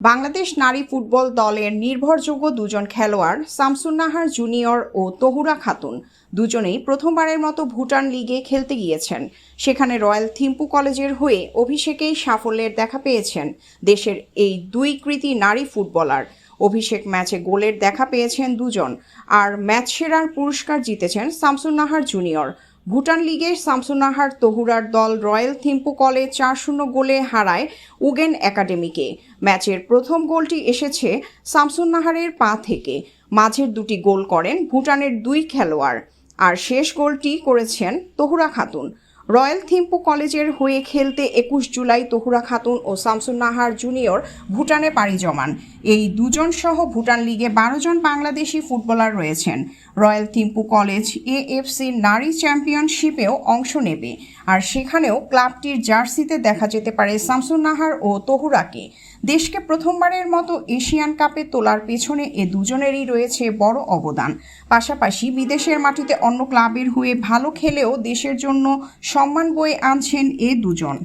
বাংলাদেশ নারী ফুটবল দলের নির্ভরযোগ্য দুজন খেলোয়াড় শামসুন্নাহার জুনিয়র ও তহুরা খাতুন। দুজনেই প্রথমবারের মতো ভুটান লিগে খেলতে গিয়েছেন। সেখানে রয়্যাল থিম্পু কলেজের হয়ে অভিষেকেই সাফল্যের দেখা পেয়েছেন দেশের এই দুই কৃতি নারী ফুটবলার। অভিষেক ম্যাচে গোলের দেখা পেয়েছেন দুজন, আর ম্যাচ সেরার পুরস্কার জিতেছেন শামসুন্নাহার জুনিয়র। ভুটান লিগে শামসুনাহার তহুরার দল রয়্যাল থিম্পু কলে চার শূন্য গোলে হারায় উগেন একাডেমিকে। ম্যাচের প্রথম গোলটি এসেছে শামসুন্নাহারের পা থেকে। মাঝের দুটি গোল করেন ভুটানের দুই খেলোয়াড়। আর শেষ গোলটি করেছেন তহুরা খাতুন। রয়্যাল থিম্পু কলেজের হয়ে খেলতে একুশ জুলাই তহুরা খাতুন ও শামসুন্নাহার জুনিয়র ভুটানে পাড়ি জমান। এই দুজন সহ ভুটান লিগে বারো জন বাংলাদেশি ফুটবলার রয়েছেন। রয়্যাল থিম্পু কলেজ এএফসি নারী চ্যাম্পিয়নশিপেও অংশ নেবে আর সেখানেও ক্লাবটির জার্সিতে দেখা যেতে পারে শামসুন্নাহার ও তহুরাকে। দেশকে প্রথমবারের মতো এশিয়ান কাপে তোলার পেছনে এ দুজনেরই রয়েছে বড় অবদান। পাশাপাশি বিদেশের মাটিতে অন্য ক্লাবের হয়ে ভালো খেলেও দেশের জন্য সম্মান বয়ে আনছেন এ দুজন।